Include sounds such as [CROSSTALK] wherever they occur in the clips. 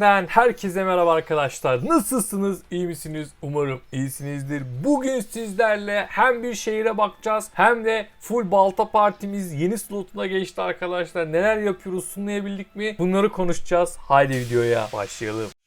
Gaming'den herkese merhaba arkadaşlar. Nasılsınız? İyi misiniz? Umarım iyisinizdir. Bugün sizlerle hem bir şehire bakacağız hem de full balta partimiz yeni slotuna geçti arkadaşlar. Neler yapıyoruz? Sunlayabildik mi? Bunları konuşacağız. Haydi videoya başlayalım.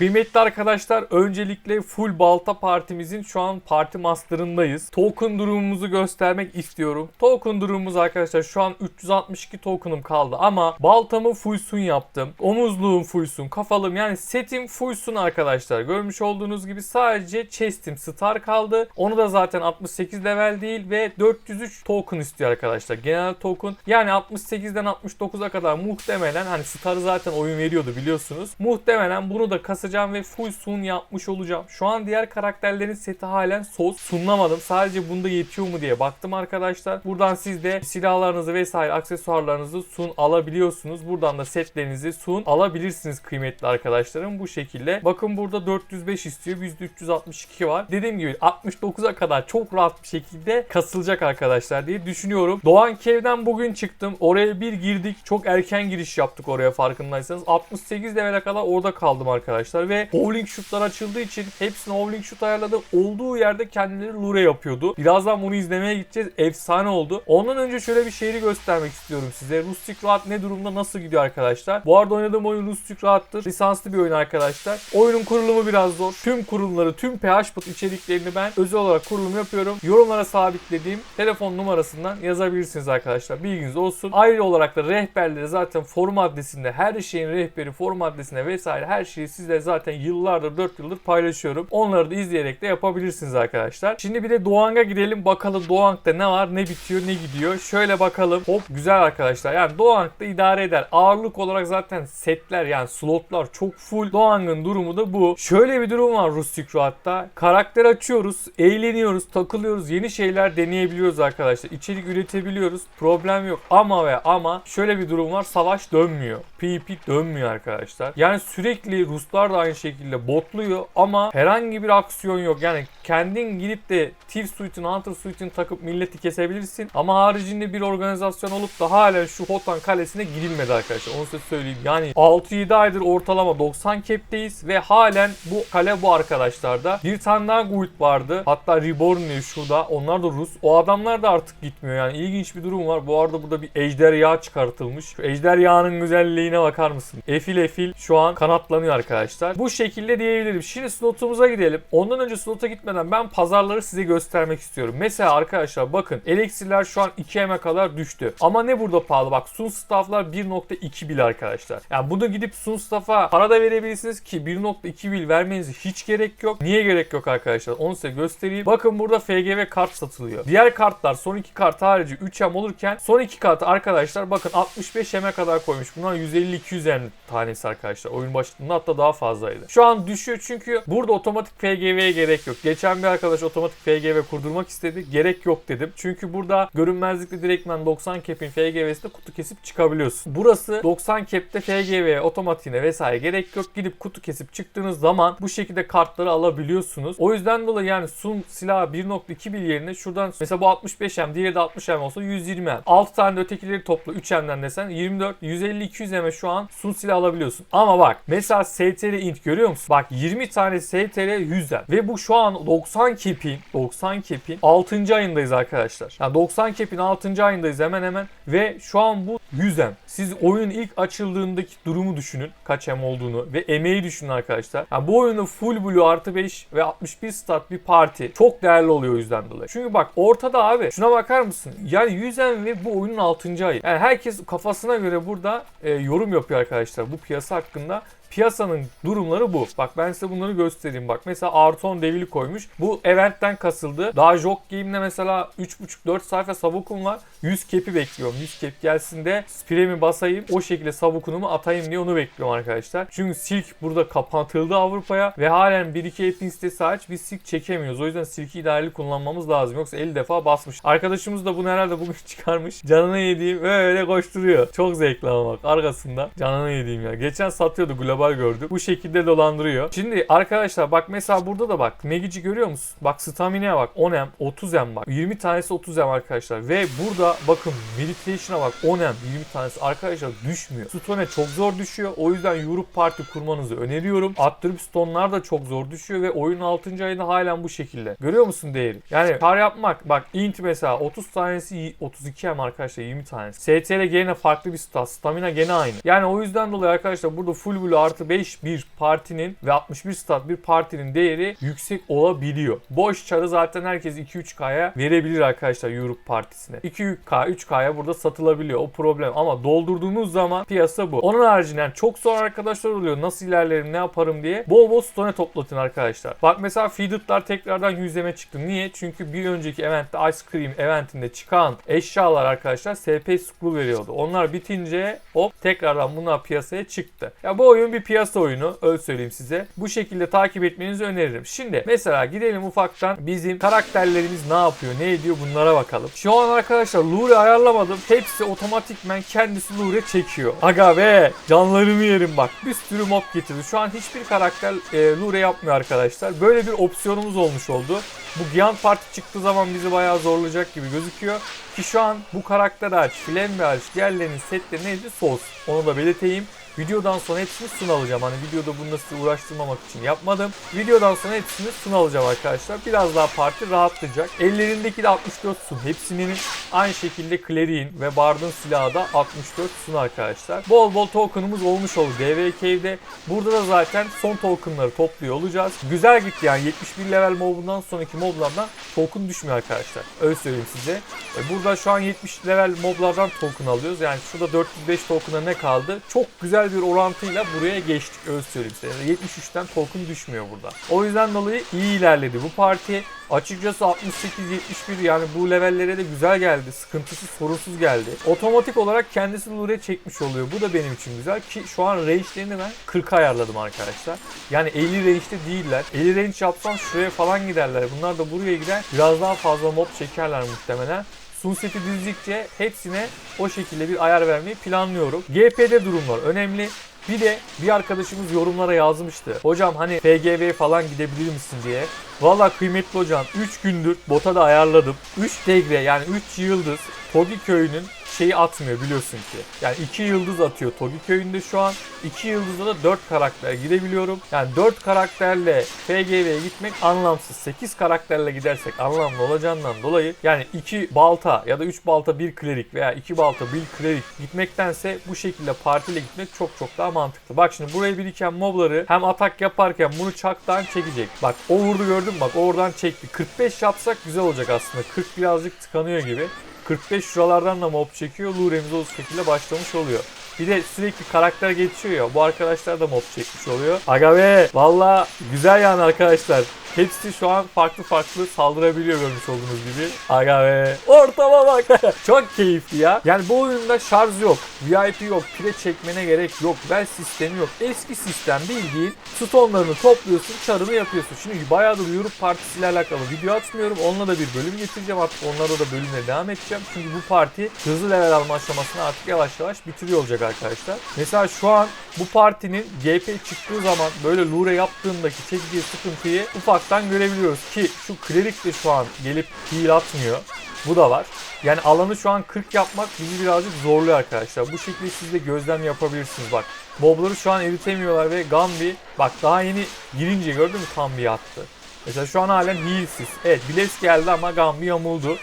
Kıymetli arkadaşlar öncelikle full balta partimizin şu an parti master'ındayız. Token durumumuzu göstermek istiyorum. Token durumumuz arkadaşlar şu an 362 token'ım kaldı ama baltamı full yaptım. Omuzluğum full kafalım yani setim full arkadaşlar. Görmüş olduğunuz gibi sadece chest'im star kaldı. Onu da zaten 68 level değil ve 403 token istiyor arkadaşlar. Genel token yani 68'den 69'a kadar muhtemelen hani starı zaten oyun veriyordu biliyorsunuz. Muhtemelen bunu da kasacağım ve full sun yapmış olacağım. Şu an diğer karakterlerin seti halen sos sunlamadım. Sadece bunda yetiyor mu diye baktım arkadaşlar. Buradan siz de silahlarınızı vesaire aksesuarlarınızı sun alabiliyorsunuz. Buradan da setlerinizi sun alabilirsiniz kıymetli arkadaşlarım bu şekilde. Bakın burada 405 istiyor. Bizde 362 var. Dediğim gibi 69'a kadar çok rahat bir şekilde kasılacak arkadaşlar diye düşünüyorum. Doğan Kev'den bugün çıktım. Oraya bir girdik. Çok erken giriş yaptık oraya farkındaysanız. 68 level'e kadar orada kaldım arkadaşlar ve bowling şutlar açıldığı için hepsine bowling şut ayarladım. Olduğu yerde kendileri lure yapıyordu. Birazdan bunu izlemeye gideceğiz. Efsane oldu. Ondan önce şöyle bir şehri göstermek istiyorum size. Rustic Rahat ne durumda nasıl gidiyor arkadaşlar? Bu arada oynadığım oyun Rustic Rahat'tır. Lisanslı bir oyun arkadaşlar. Oyunun kurulumu biraz zor. Tüm kurumları, tüm PHP içeriklerini ben özel olarak kurulum yapıyorum. Yorumlara sabitlediğim telefon numarasından yazabilirsiniz arkadaşlar. Bilginiz olsun. Ayrı olarak da rehberleri zaten forum adresinde her şeyin rehberi forum adresinde vesaire her şeyi sizle yıllardır 4 yıldır paylaşıyorum. Onları da izleyerek de yapabilirsiniz arkadaşlar. Şimdi bir de Doğan'a gidelim bakalım Doğan'da ne var ne bitiyor ne gidiyor. Şöyle bakalım. Hop güzel arkadaşlar. Yani Doğan'da idare eder. Ağırlık olarak zaten setler yani slotlar çok full. Doğan'ın durumu da bu. Şöyle bir durum var Rustic Rahat'ta. Karakter açıyoruz, eğleniyoruz, takılıyoruz, yeni şeyler deneyebiliyoruz arkadaşlar. İçerik üretebiliyoruz. Problem yok. Ama ve ama şöyle bir durum var. Savaş dönmüyor. PvP dönmüyor arkadaşlar. Yani sürekli Ruslar da aynı şekilde botluyor ama herhangi bir aksiyon yok. Yani kendin gidip de Thief Suite'in, Hunter Suite'ini takıp milleti kesebilirsin. Ama haricinde bir organizasyon olup da hala şu Hotan Kalesi'ne girilmedi arkadaşlar. Onu size söyleyeyim. Yani 6-7 aydır ortalama 90 cap'teyiz ve halen bu kale bu arkadaşlarda. Bir tane daha guild vardı. Hatta Reborn diye şurada. Onlar da Rus. O adamlar da artık gitmiyor. Yani ilginç bir durum var. Bu arada burada bir ejderha çıkartılmış. Şu ejderhanın güzelliğine bakar mısın? Efil efil şu an kanatlanıyor arkadaşlar. Bu şekilde diyebilirim. Şimdi slotumuza gidelim. Ondan önce slota gitmeden ben pazarları size göstermek istiyorum. Mesela arkadaşlar bakın eliksirler şu an 2M'e kadar düştü. Ama ne burada pahalı? Bak Sun Staff'lar 1.2 bil arkadaşlar. Yani bunu gidip Sun Staff'a para da verebilirsiniz ki 1.2 bil vermenize hiç gerek yok. Niye gerek yok arkadaşlar? Onu size göstereyim. Bakın burada FGV kart satılıyor. Diğer kartlar son iki kart harici 3M olurken son iki kart arkadaşlar bakın 65 M'e kadar koymuş. Bunlar 150-200 M tanesi arkadaşlar. Oyun başında hatta daha fazlaydı. Şu an düşüyor çünkü burada otomatik FGV'ye gerek yok. Geçen bir arkadaş otomatik FGV kurdurmak istedi. Gerek yok dedim. Çünkü burada görünmezlikle direktmen 90 cap'in FGV'sinde kutu kesip çıkabiliyorsun. Burası 90 cap'te FGV otomatiğine vesaire gerek yok. Gidip kutu kesip çıktığınız zaman bu şekilde kartları alabiliyorsunuz. O yüzden dolayı yani Sun silahı 1.2 bil yerine şuradan mesela bu 65M diğeri de 60M olsa 120M. 6 tane de ötekileri topla 3M'den desen 24 150 200M'e şu an Sun silah alabiliyorsun. Ama bak mesela STR int görüyor musun? Bak 20 tane STR 100 ve bu şu an 90 kepin 90 kepin 6. ayındayız arkadaşlar. Yani 90 kepin 6. ayındayız hemen hemen ve şu an bu 100 M. Siz oyunun ilk açıldığındaki durumu düşünün. Kaç M olduğunu ve emeği düşünün arkadaşlar. Yani bu oyunu full blue artı 5 ve 61 stat bir parti çok değerli oluyor o yüzden dolayı. Çünkü bak ortada abi şuna bakar mısın? Yani 100 M ve bu oyunun 6. ayı. Yani herkes kafasına göre burada e, yorum yapıyor arkadaşlar bu piyasa hakkında piyasanın durumları bu. Bak ben size bunları göstereyim. Bak mesela Arton Devil'i koymuş. Bu eventten kasıldı. Daha Jok Game'de mesela 3.5-4 sayfa sabukum var. 100 kepi bekliyorum. 100 kep gelsin de spiremi basayım. O şekilde sabukunumu atayım diye onu bekliyorum arkadaşlar. Çünkü Silk burada kapatıldı Avrupa'ya ve halen 1-2 app'in sitesi aç. Biz Silk çekemiyoruz. O yüzden Silk'i idareli kullanmamız lazım. Yoksa 50 defa basmış. Arkadaşımız da bunu herhalde bugün [LAUGHS] çıkarmış. Canını yediğim öyle koşturuyor. Çok zevkli ama bak arkasında. Canını yediğim ya. Geçen satıyordu global haber gördüm. Bu şekilde dolandırıyor. Şimdi arkadaşlar bak mesela burada da bak Magic'i görüyor musun? Bak stamina'ya bak 10M 30M bak. 20 tanesi 30M arkadaşlar. Ve burada bakın meditation'a bak 10M 20 tanesi arkadaşlar düşmüyor. Stone çok zor düşüyor. O yüzden Europe Party kurmanızı öneriyorum. Attribute Stone'lar da çok zor düşüyor ve oyunun 6. ayında halen bu şekilde. Görüyor musun değeri? Yani kar yapmak bak int mesela 30 tanesi 32M arkadaşlar 20 tanesi. STL gene farklı bir stat. Stamina gene aynı. Yani o yüzden dolayı arkadaşlar burada full blue artı 5 bir partinin ve 61 stat bir partinin değeri yüksek olabiliyor. Boş çarı zaten herkes 2-3K'ya verebilir arkadaşlar Europe partisine. 2K 3K'ya burada satılabiliyor. O problem ama doldurduğunuz zaman piyasa bu. Onun haricinde çok zor arkadaşlar oluyor. Nasıl ilerlerim ne yaparım diye. Bol bol stone toplatın arkadaşlar. Bak mesela feedit'lar tekrardan yüzleme çıktı. Niye? Çünkü bir önceki eventte Ice Cream eventinde çıkan eşyalar arkadaşlar SP scroll veriyordu. Onlar bitince hop tekrardan bunlar piyasaya çıktı. Ya bu oyun bir piyasa oyunu. Öyle söyleyeyim size. Bu şekilde takip etmenizi öneririm. Şimdi mesela gidelim ufaktan bizim karakterlerimiz ne yapıyor, ne ediyor bunlara bakalım. Şu an arkadaşlar lure ayarlamadım. Hepsi otomatikmen kendisi lure çekiyor. Aga be canlarımı yerim bak. Bir sürü mob getirdi. Şu an hiçbir karakter e, lure yapmıyor arkadaşlar. Böyle bir opsiyonumuz olmuş oldu. Bu Giant Party çıktığı zaman bizi bayağı zorlayacak gibi gözüküyor. Ki şu an bu karakter hariç, Flambe hariç diğerlerinin setleri neydi? Sos. Onu da belirteyim. Videodan sonra hepsini sun alacağım. Hani videoda bunu sizi uğraştırmamak için yapmadım. Videodan sonra hepsini sun alacağım arkadaşlar. Biraz daha parti rahatlayacak. Ellerindeki de 64 sun. Hepsinin aynı şekilde Clary'in ve Bard'ın silahı da 64 sun arkadaşlar. Bol bol token'ımız olmuş oldu DV. Burada da zaten son token'ları topluyor olacağız. Güzel gitti yani 71 level mobundan sonraki moblardan token düşmüyor arkadaşlar. Öyle söyleyeyim size. E, Burada şu an 70 level moblardan token alıyoruz. Yani şurada 405 token'a ne kaldı? Çok güzel bir orantıyla buraya geçtik. Öyle söyleyeyim size. Yani 73'ten token düşmüyor burada. O yüzden dolayı iyi ilerledi bu parti. Açıkçası 68-71 yani bu levellere de güzel geldi. Sıkıntısı sorunsuz geldi. Otomatik olarak kendisi lure çekmiş oluyor. Bu da benim için güzel ki şu an range'lerini ben 40'a ayarladım arkadaşlar. Yani 50 range'de değiller. 50 range yapsam şuraya falan giderler. Bunlar da buraya gider. Biraz daha fazla mob çekerler muhtemelen. Sunseti dizdikçe hepsine o şekilde bir ayar vermeyi planlıyorum. GP'de durumlar önemli. Bir de bir arkadaşımız yorumlara yazmıştı. Hocam hani FGV falan gidebilir misin diye. Valla kıymetli hocam 3 gündür bota da ayarladım. 3 tegre yani 3 yıldız Togi köyünün şeyi atmıyor biliyorsun ki. Yani 2 yıldız atıyor Togi köyünde şu an. 2 yıldızda da 4 karakter gidebiliyorum. Yani 4 karakterle FGV'ye gitmek anlamsız. 8 karakterle gidersek anlamlı olacağından dolayı yani 2 balta ya da 3 balta 1 klerik veya 2 balta 1 klerik gitmektense bu şekilde partiyle gitmek çok çok daha mantıklı. Bak şimdi buraya biriken mobları hem atak yaparken bunu çaktan çekecek. Bak o vurdu gördün mü? Bak oradan çekti. 45 yapsak güzel olacak aslında. 40 birazcık tıkanıyor gibi. 45 şuralardan da mob çekiyor. Luremiz o şekilde başlamış oluyor. Bir de sürekli karakter geçiyor ya. Bu arkadaşlar da mob çekmiş oluyor. Aga be valla güzel yani arkadaşlar. Hepsi şu an farklı farklı saldırabiliyor görmüş olduğunuz gibi. Aga be. Ortama bak. [LAUGHS] Çok keyifli ya. Yani bu oyunda şarj yok. VIP yok. Pire çekmene gerek yok. Bel sistemi yok. Eski sistem bildiğin stonlarını topluyorsun, çarını yapıyorsun. Şimdi bayağıdır Europe partisiyle alakalı video atmıyorum. Onunla da bir bölüm getireceğim. Artık onlarla da bölümle devam edeceğim. Çünkü bu parti hızlı level alma aşamasını artık yavaş yavaş bitiriyor olacak arkadaşlar. Mesela şu an bu partinin GP çıktığı zaman böyle lure yaptığındaki çekeceği sıkıntıyı ufaktan görebiliyoruz ki şu klerik de şu an gelip heal atmıyor. Bu da var. Yani alanı şu an 40 yapmak bizi birazcık zorluyor arkadaşlar. Bu şekilde siz de gözlem yapabilirsiniz bak. Mobları şu an eritemiyorlar ve Gambi bak daha yeni girince gördün mü Gambi attı. Mesela şu an halen healsiz. Evet Bless geldi ama Gambi yamuldu.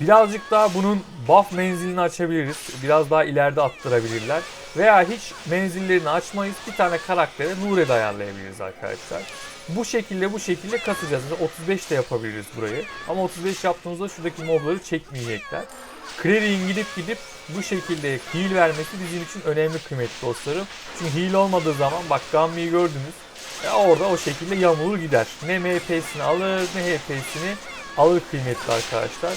Birazcık daha bunun buff menzilini açabiliriz. Biraz daha ileride attırabilirler. Veya hiç menzillerini açmayız. Bir tane karaktere Nure de ayarlayabiliriz arkadaşlar. Bu şekilde bu şekilde kasacağız. Mesela 35 de yapabiliriz burayı. Ama 35 yaptığımızda şuradaki mobları çekmeyecekler. Clary'in gidip gidip bu şekilde heal vermesi bizim için önemli kıymetli dostlarım. Çünkü heal olmadığı zaman bak Gammi'yi gördünüz. E orada o şekilde yamulur gider. Ne MP'sini alır ne HP'sini alır kıymetli arkadaşlar.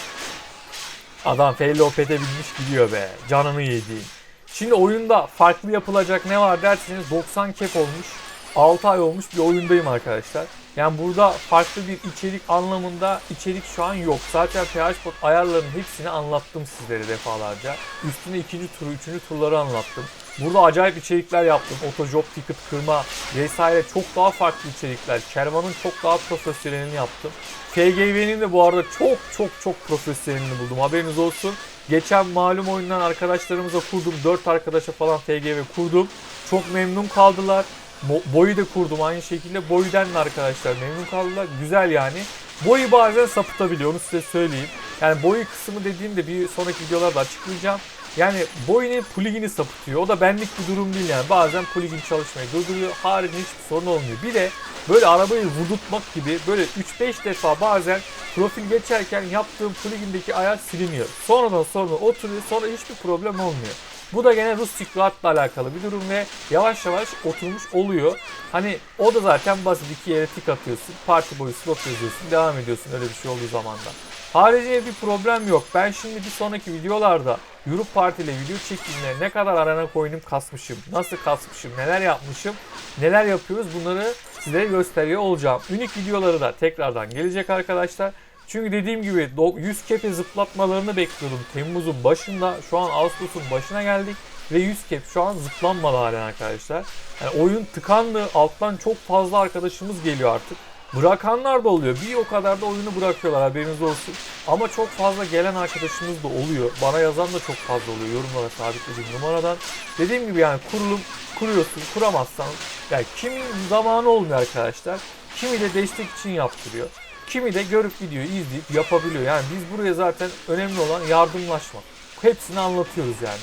Adam fail opete binmiş gidiyor be. Canını yediğin. Şimdi oyunda farklı yapılacak ne var derseniz 90 kep olmuş. 6 ay olmuş bir oyundayım arkadaşlar. Yani burada farklı bir içerik anlamında içerik şu an yok. Zaten PHBot ayarlarının hepsini anlattım sizlere defalarca. Üstüne ikinci turu, üçüncü turları anlattım. Burada acayip içerikler yaptım. Otojob ticket kırma vesaire çok daha farklı içerikler. Kervan'ın çok daha profesyonelini yaptım. KGV'nin de bu arada çok çok çok profesyonelini buldum. Haberiniz olsun. Geçen malum oyundan arkadaşlarımıza kurdum. 4 arkadaşa falan TGV kurdum. Çok memnun kaldılar. Mo- Boyu da kurdum aynı şekilde. Boyu'dan da arkadaşlar memnun kaldılar. Güzel yani. Boyu bazen sapıtabiliyor onu size söyleyeyim. Yani boyu kısmı dediğimde bir sonraki videolarda açıklayacağım. Yani boyunun plugin'i sapıtıyor. O da benlik bir durum değil yani. Bazen plugin çalışmayı durduruyor. Haricinde hiçbir sorun olmuyor. Bir de böyle arabayı vurdurtmak gibi böyle 3-5 defa bazen profil geçerken yaptığım plugin'deki ayar siliniyor. Sonradan sonra oturuyor. Sonra hiçbir problem olmuyor. Bu da gene Rus Secret'la alakalı bir durum ve yavaş yavaş oturmuş oluyor. Hani o da zaten basit iki yere tik atıyorsun. Parti boyu slot yazıyorsun. Devam ediyorsun öyle bir şey olduğu zaman da. Haricinde bir problem yok. Ben şimdi bir sonraki videolarda Europe Parti ile video çektiğimde ne kadar arena coin'im kasmışım, nasıl kasmışım, neler yapmışım, neler yapıyoruz bunları size gösteriyor olacağım. Unik videoları da tekrardan gelecek arkadaşlar. Çünkü dediğim gibi do- 100 kepe zıplatmalarını bekliyordum Temmuz'un başında. Şu an Ağustos'un başına geldik. Ve 100 kep şu an zıplanmadı halen arkadaşlar. Yani oyun tıkandı. Alttan çok fazla arkadaşımız geliyor artık. Bırakanlar da oluyor. Bir o kadar da oyunu bırakıyorlar haberiniz olsun. Ama çok fazla gelen arkadaşımız da oluyor. Bana yazan da çok fazla oluyor yorumlara sabitlediğim numaradan. Dediğim gibi yani kurulum kuruyorsun kuramazsan yani kimin zamanı olmuyor arkadaşlar. Kimi de destek için yaptırıyor. Kimi de görüp videoyu izleyip yapabiliyor. Yani biz buraya zaten önemli olan yardımlaşmak. Hepsini anlatıyoruz yani.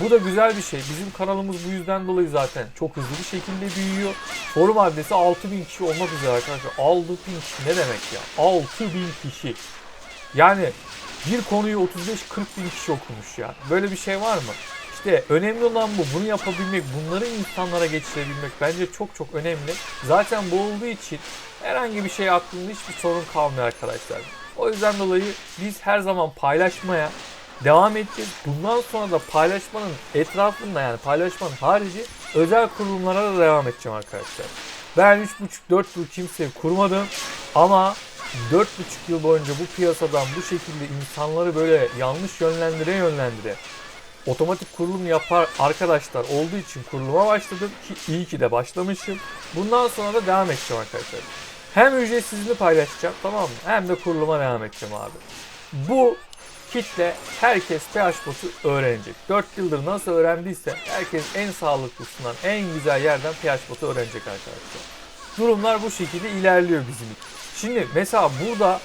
Bu da güzel bir şey. Bizim kanalımız bu yüzden dolayı zaten çok hızlı bir şekilde büyüyor. Forum adresi 6000 kişi olmak üzere arkadaşlar. 6000 kişi ne demek ya? 6000 kişi. Yani bir konuyu 35-40 bin kişi okumuş ya. Böyle bir şey var mı? İşte önemli olan bu. Bunu yapabilmek, bunları insanlara geçirebilmek bence çok çok önemli. Zaten bu olduğu için herhangi bir şey aklında hiçbir sorun kalmıyor arkadaşlar. O yüzden dolayı biz her zaman paylaşmaya devam edeceğiz. Bundan sonra da paylaşmanın etrafında yani paylaşmanın harici özel kurulumlara da devam edeceğim arkadaşlar. Ben 3,5-4 yıl kimseyi kurmadım ama 4,5 yıl boyunca bu piyasadan bu şekilde insanları böyle yanlış yönlendire yönlendire otomatik kurulum yapar arkadaşlar olduğu için kuruluma başladım ki iyi ki de başlamışım. Bundan sonra da devam edeceğim arkadaşlar. Hem ücretsizini paylaşacağım tamam mı? Hem de kuruluma devam edeceğim abi. Bu kitle herkes PH botu öğrenecek. 4 yıldır nasıl öğrendiyse herkes en sağlıklısından en güzel yerden PH botu öğrenecek arkadaşlar. Durumlar bu şekilde ilerliyor bizim için. Şimdi mesela burada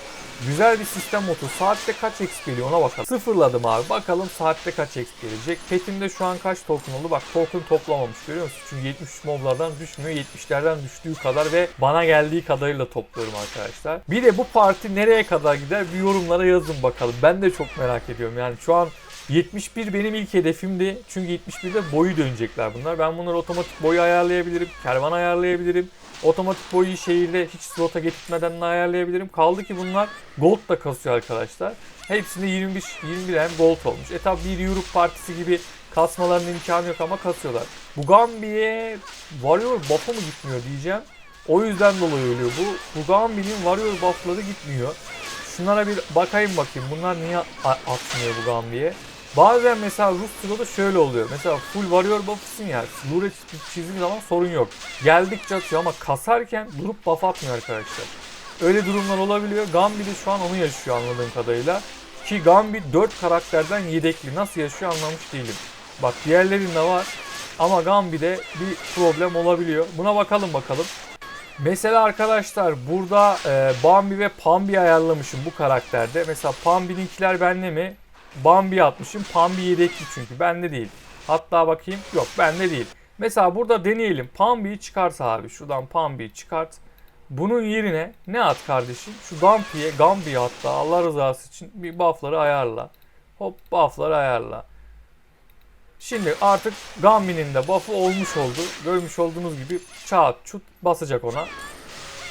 güzel bir sistem otu. Saatte kaç X geliyor ona bakalım. Sıfırladım abi. Bakalım saatte kaç X gelecek. Petimde şu an kaç token oldu? Bak token toplamamış görüyor musun? Çünkü 73 moblardan düşmüyor. 70'lerden düştüğü kadar ve bana geldiği kadarıyla topluyorum arkadaşlar. Bir de bu parti nereye kadar gider? Bir yorumlara yazın bakalım. Ben de çok merak ediyorum. Yani şu an 71 benim ilk hedefimdi. Çünkü 71'de boyu dönecekler bunlar. Ben bunları otomatik boyu ayarlayabilirim. Kervan ayarlayabilirim. Otomatik boyu şehirde hiç slota getirtmeden de ayarlayabilirim. Kaldı ki bunlar gold da kasıyor arkadaşlar. Hepsinde 21 21 hem gold olmuş. E tabi bir Europe partisi gibi kasmalarının imkanı yok ama kasıyorlar. Bu Gambi'ye Warrior buff'ı mı gitmiyor diyeceğim. O yüzden dolayı ölüyor bu. Bu Gambi'nin Warrior buff'ları gitmiyor. Şunlara bir bakayım bakayım. Bunlar niye atmıyor bu Gambi'ye? Bazen mesela Rus Slo'da şöyle oluyor. Mesela full warrior buff'ısın ya. Lure çizdiğin zaman sorun yok. Geldikçe atıyor ama kasarken durup buff atmıyor arkadaşlar. Öyle durumlar olabiliyor. Gambi de şu an onu yaşıyor anladığım kadarıyla. Ki Gambi 4 karakterden yedekli. Nasıl yaşıyor anlamış değilim. Bak diğerlerinde var. Ama Gambi'de bir problem olabiliyor. Buna bakalım bakalım. Mesela arkadaşlar burada e, Bambi ve Pambi ayarlamışım bu karakterde. Mesela Pambi'ninkiler bende mi? Bambi atmışım. Pambi yedekli çünkü. Bende değil. Hatta bakayım. Yok bende değil. Mesela burada deneyelim. Pambi'yi çıkart abi. Şuradan Pambi'yi çıkart. Bunun yerine ne at kardeşim? Şu Gampi'ye, Gambi'ye hatta Allah rızası için bir buff'ları ayarla. Hop buff'ları ayarla. Şimdi artık Gambi'nin de buff'ı olmuş oldu. Görmüş olduğunuz gibi çat çut basacak ona.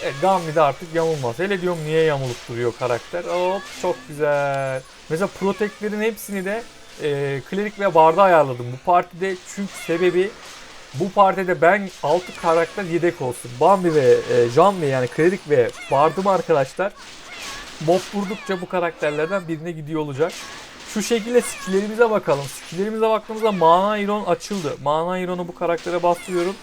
Evet Gambi de artık yamulmaz. Hele diyorum niye yamulup duruyor karakter. Hop çok güzel. Mesela proteklerin hepsini de e, klerik ve barda ayarladım. Bu partide çünkü sebebi bu partide ben 6 karakter yedek olsun. Bambi ve e, Jambi yani klerik ve bardım arkadaşlar. Mob vurdukça bu karakterlerden birine gidiyor olacak. Şu şekilde skilllerimize bakalım. Skilllerimize baktığımızda Mana Iron açıldı. Mana Iron'u bu karaktere bastırıyorum.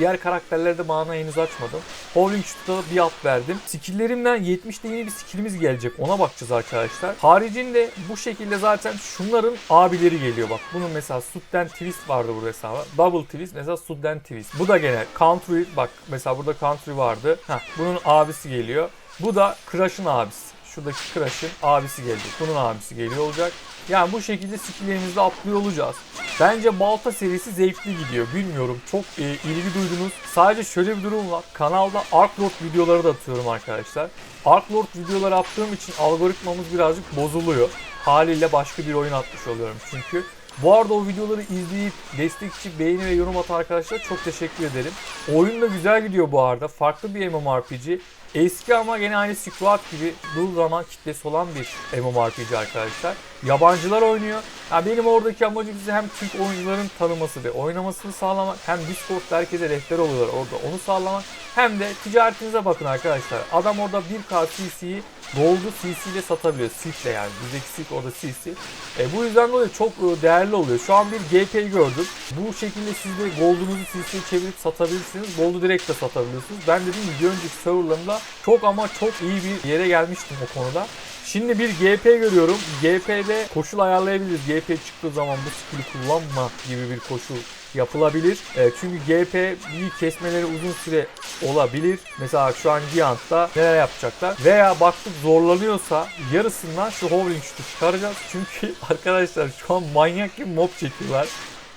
Diğer karakterlerde mana henüz açmadım. Howling Shoot'a bir at verdim. Skilllerimden 70'te yeni bir skillimiz gelecek. Ona bakacağız arkadaşlar. Haricinde bu şekilde zaten şunların abileri geliyor bak. Bunun mesela Sudden Twist vardı burada mesela. Double Twist mesela Sudden Twist. Bu da gene Country bak mesela burada Country vardı. Heh, bunun abisi geliyor. Bu da Crush'ın abisi. Şuradaki Crush'ın abisi gelecek. Bunun abisi geliyor olacak. Yani bu şekilde skilllerimizde atlıyor olacağız. Bence Balta serisi zevkli gidiyor. Bilmiyorum. Çok e, ilgi duydunuz. Sadece şöyle bir durum var. Kanalda Ark Lord videoları da atıyorum arkadaşlar. Ark Lord videoları attığım için algoritmamız birazcık bozuluyor. Haliyle başka bir oyun atmış oluyorum çünkü. Bu arada o videoları izleyip destekçi, beğeni ve yorum atan arkadaşlara çok teşekkür ederim. Oyun da güzel gidiyor bu arada. Farklı bir MMORPG. Eski ama gene aynı Road gibi dul zaman kitlesi olan bir MMORPG arkadaşlar. Yabancılar oynuyor. Ya benim oradaki amacım size hem Türk oyuncuların tanıması ve oynamasını sağlamak hem Discord'da herkese rehber oluyorlar orada onu sağlamak hem de ticaretinize bakın arkadaşlar. Adam orada 1K CC'yi Gold'u CC ile satabiliyor. Silk'le yani. Bizdeki Silk orada CC. E, bu yüzden dolayı çok e, değerli oluyor. Şu an bir GP gördüm. Bu şekilde siz de Gold'unuzu CC'ye çevirip satabilirsiniz. Gold'u direkt de satabiliyorsunuz. Ben dediğim bir önceki serverlarımda çok ama çok iyi bir yere gelmiştim o konuda. Şimdi bir GP görüyorum. GP'de koşul ayarlayabiliriz. GP çıktığı zaman bu skill'i kullanma gibi bir koşul yapılabilir. E, çünkü GP bir kesmeleri uzun süre olabilir. Mesela şu an Giant'ta neler yapacaklar? Veya baktık zorlanıyorsa yarısından şu Howling Shoot'u çıkaracağız. Çünkü [LAUGHS] arkadaşlar şu an manyak bir mob çekiyorlar.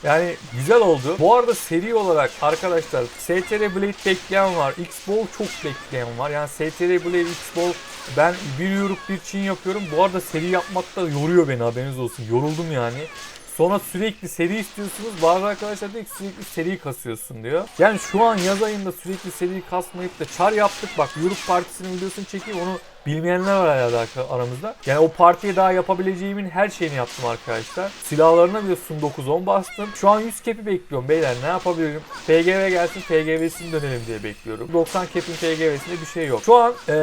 Yani güzel oldu. Bu arada seri olarak arkadaşlar STR Blade bekleyen var. X-Ball çok bekleyen var. Yani STR Blade X-Ball ben bir yürüp bir çin yapıyorum. Bu arada seri yapmak da yoruyor beni haberiniz olsun. Yoruldum yani. Sonra sürekli seri istiyorsunuz. Bazı arkadaşlar diyor sürekli seri kasıyorsun diyor. Yani şu an yaz ayında sürekli seri kasmayıp da çar yaptık. Bak Europe Partisi'nin videosunu çekeyim onu bilmeyenler var herhalde aramızda. Yani o partiye daha yapabileceğimin her şeyini yaptım arkadaşlar. Silahlarına bile sun 9-10 bastım. Şu an 100 kepi bekliyorum beyler ne yapabilirim? PGV gelsin PGV'sini dönelim diye bekliyorum. 90 kepin PGV'sinde bir şey yok. Şu an ee,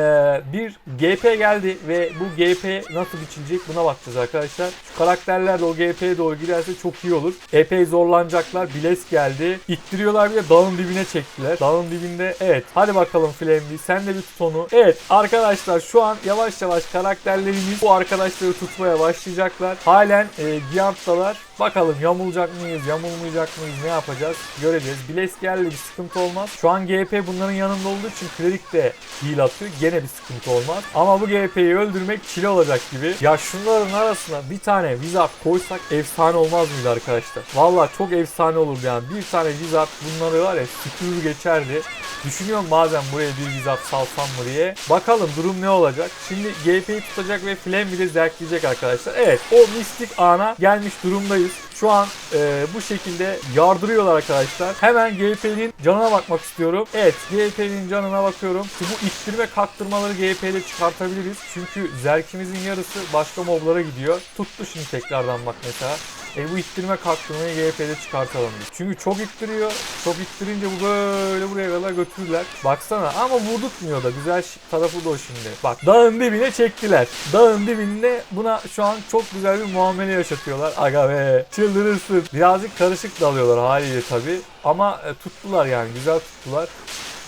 bir GP geldi ve bu GP nasıl biçilecek buna bakacağız arkadaşlar. Şu karakterler de o GP'ye doğru giderse çok iyi olur. Epey zorlanacaklar. Biles geldi. İttiriyorlar bir de dağın dibine çektiler. Dağın dibinde evet. Hadi bakalım Flamby sen de bir tut onu. Evet arkadaşlar şu an yavaş yavaş karakterlerimiz bu arkadaşları tutmaya başlayacaklar. Halen e, Giant'talar. Bakalım yamulacak mıyız, yamulmayacak mıyız, ne yapacağız göreceğiz. Biles geldi bir sıkıntı olmaz. Şu an GP bunların yanında olduğu için Klerik de heal atıyor. Gene bir sıkıntı olmaz. Ama bu GP'yi öldürmek çile olacak gibi. Ya şunların arasına bir tane Wizard koysak efsane olmaz mıydı arkadaşlar? Valla çok efsane olurdu yani. Bir tane Wizard bunları var ya süpürür geçerdi. Düşünüyorum bazen buraya bir Wizard salsam mı diye. Bakalım durum ne olacak. Şimdi GP'yi tutacak ve Flame bir de zerkleyecek arkadaşlar. Evet o mistik ana gelmiş durumdayız. guys. Şu an e, bu şekilde yardırıyorlar arkadaşlar. Hemen GP'nin canına bakmak istiyorum. Evet GP'nin canına bakıyorum. Şimdi bu ittirme kaktırmaları GP'de çıkartabiliriz. Çünkü zerkimizin yarısı başka moblara gidiyor. Tuttu şimdi tekrardan bak mesela. E bu ittirme kalktırmayı GP'de çıkartalım biz. Çünkü çok ittiriyor. Çok ittirince bu böyle buraya kadar götürürler. Baksana ama vurdurtmuyor da. Güzel tarafı da o şimdi. Bak dağın dibine çektiler. Dağın dibinde buna şu an çok güzel bir muamele yaşatıyorlar. Aga be çıldırırsın. Birazcık karışık dalıyorlar haliyle tabi. Ama e, tuttular yani güzel tuttular.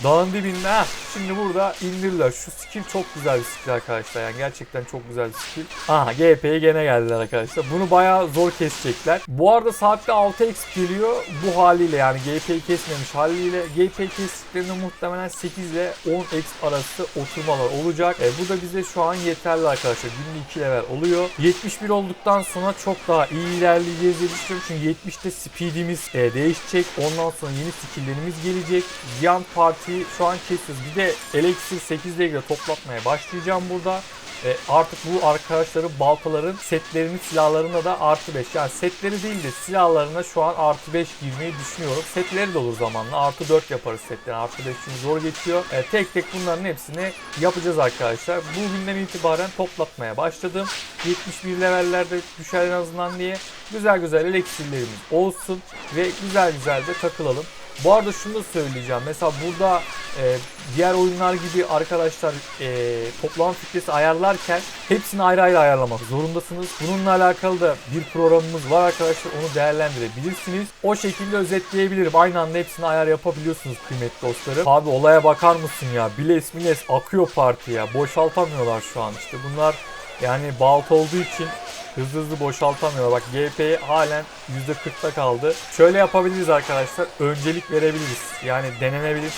Dağın dibinde ha. Şimdi burada indirdiler. Şu skill çok güzel bir skill arkadaşlar. Yani gerçekten çok güzel bir skill. Aha GP'ye gene geldiler arkadaşlar. Bunu bayağı zor kesecekler. Bu arada saatte 6x geliyor. Bu haliyle yani GP'yi kesmemiş haliyle. GP kestiklerinde muhtemelen 8 ile 10x arası oturmalar olacak. E, bu da bize şu an yeterli arkadaşlar. Günde 2 level oluyor. 71 olduktan sonra çok daha iyi ilerleyeceğiz diye düşünüyorum. Çünkü 70'te speedimiz e, değişecek. Ondan sonra yeni skilllerimiz gelecek. Giant Party şu an kesiyoruz. Bir de Elixir 8 ile toplatmaya başlayacağım burada. E, artık bu arkadaşların baltaların setlerini silahlarına da artı 5 yani setleri değil de silahlarına şu an artı 5 girmeyi düşünüyorum. Setleri de olur zamanla artı 4 yaparız setleri artı 5 çünkü zor geçiyor. E, tek tek bunların hepsini yapacağız arkadaşlar. Bugünden itibaren toplatmaya başladım. 71 levellerde düşer en azından diye güzel güzel eleksirlerimiz olsun ve güzel güzel de takılalım. Bu arada şunu da söyleyeceğim. Mesela burada e, diğer oyunlar gibi arkadaşlar e, toplam fitresi ayarlarken hepsini ayrı ayrı ayarlamak zorundasınız. Bununla alakalı da bir programımız var arkadaşlar. Onu değerlendirebilirsiniz. O şekilde özetleyebilirim. Aynı anda hepsini ayar yapabiliyorsunuz kıymetli dostlarım. Abi olaya bakar mısın ya? Biles miles akıyor parti ya. Boşaltamıyorlar şu an işte. Bunlar yani balta olduğu için hızlı hızlı boşaltamıyorlar. Bak GP halen %40'ta kaldı. Şöyle yapabiliriz arkadaşlar. Öncelik verebiliriz. Yani denenebilir.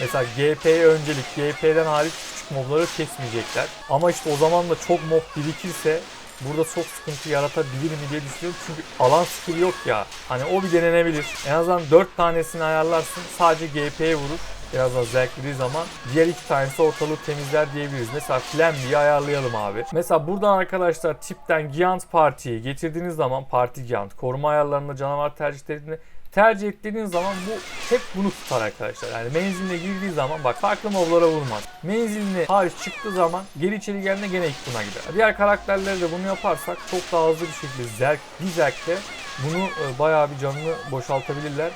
Mesela GP'ye öncelik. GP'den hariç küçük mobları kesmeyecekler. Ama işte o zaman da çok mob birikirse burada çok sıkıntı yaratabilir mi diye düşünüyorum. Çünkü alan skill yok ya. Hani o bir denenebilir. En azından 4 tanesini ayarlarsın. Sadece GP'ye vurur. Biraz daha zevklediği zaman diğer iki tanesi ortalığı temizler diyebiliriz. Mesela Flamby'yi ayarlayalım abi. Mesela buradan arkadaşlar tipten Giant Parti'yi getirdiğiniz zaman Parti Giant koruma ayarlarında canavar tercihlerini tercih ettiğiniz zaman bu hep bunu tutar arkadaşlar. Yani menziline girdiği zaman bak farklı moblara vurmaz. Menziline hariç çıktığı zaman geri içeri geldiğinde gene ilk buna gider. Diğer karakterleri de bunu yaparsak çok daha hızlı bir şekilde zerk, bir zerkte bunu e, bayağı bir canını boşaltabilirler.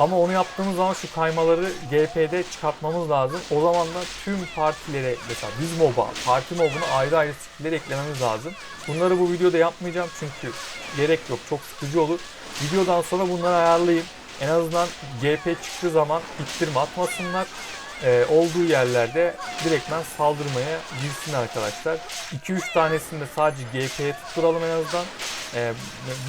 Ama onu yaptığımız zaman şu kaymaları GP'de çıkartmamız lazım. O zaman da tüm partilere mesela biz moba, parti mobuna ayrı ayrı skill'ler eklememiz lazım. Bunları bu videoda yapmayacağım çünkü gerek yok. Çok sıkıcı olur. Videodan sonra bunları ayarlayayım. En azından GP çıktığı zaman ittirme atmasınlar. Ee, olduğu yerlerde direktmen saldırmaya girsin arkadaşlar. 2-3 tanesini de sadece GP'ye tutturalım en azından. Ee,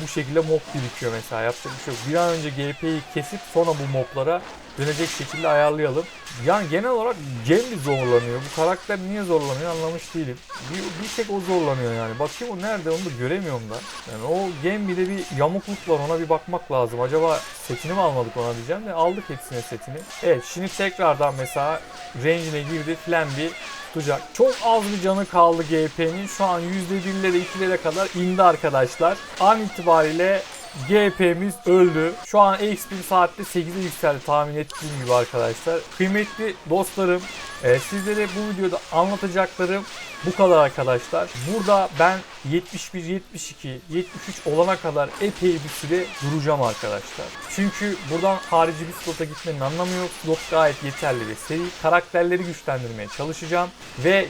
bu şekilde mob birikiyor mesela yapacak bir şey yok. Bir an önce GP'yi kesip sonra bu moblara dönecek şekilde ayarlayalım. Yani genel olarak Gembi zorlanıyor. Bu karakter niye zorlanıyor anlamış değilim. Bir, bir tek o zorlanıyor yani. Bakayım o nerede onu da göremiyorum da. Yani o Gembi'de bir yamukluk var ona bir bakmak lazım. Acaba setini mi almadık ona diyeceğim de aldık hepsine setini. Evet şimdi tekrardan mesela range'ine girdi. Flamby tutacak. Çok az bir canı kaldı GP'nin. Şu an %1'lere 2'lere kadar indi arkadaşlar. An itibariyle GP'miz öldü. Şu an XP saatte 8'e yükseldi tahmin ettiğim gibi arkadaşlar. Kıymetli dostlarım e, sizlere bu videoda anlatacaklarım bu kadar arkadaşlar. Burada ben 71, 72, 73 olana kadar epey bir süre duracağım arkadaşlar. Çünkü buradan harici bir slota gitmenin anlamı yok. Slot gayet yeterli ve seri. Karakterleri güçlendirmeye çalışacağım. Ve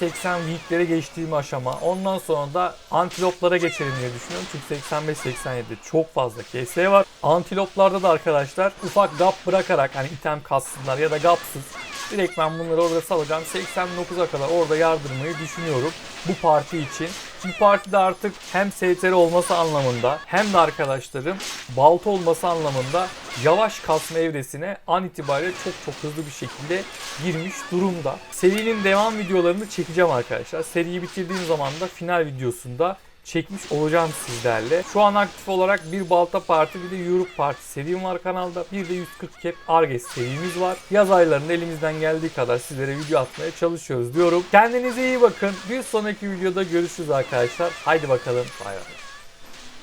78-80 weeklere geçtiğim aşama. Ondan sonra da antiloplara geçelim diye düşünüyorum. Çünkü 85-87'de çok fazla KS var. Antiloplarda da arkadaşlar ufak gap bırakarak hani item kassınlar ya da gapsız Direkt ben bunları orada salacağım. 89'a kadar orada yardırmayı düşünüyorum bu parti için. Çünkü partide artık hem STR olması anlamında hem de arkadaşlarım balta olması anlamında yavaş kasma evresine an itibariyle çok çok hızlı bir şekilde girmiş durumda. Serinin devam videolarını çekeceğim arkadaşlar. Seriyi bitirdiğim zaman da final videosunda çekmiş olacağım sizlerle. Şu an aktif olarak bir Balta Parti bir de Europe Parti serim var kanalda. Bir de 140 Cap Arges serimiz var. Yaz aylarında elimizden geldiği kadar sizlere video atmaya çalışıyoruz diyorum. Kendinize iyi bakın. Bir sonraki videoda görüşürüz arkadaşlar. Haydi bakalım. Bay bay.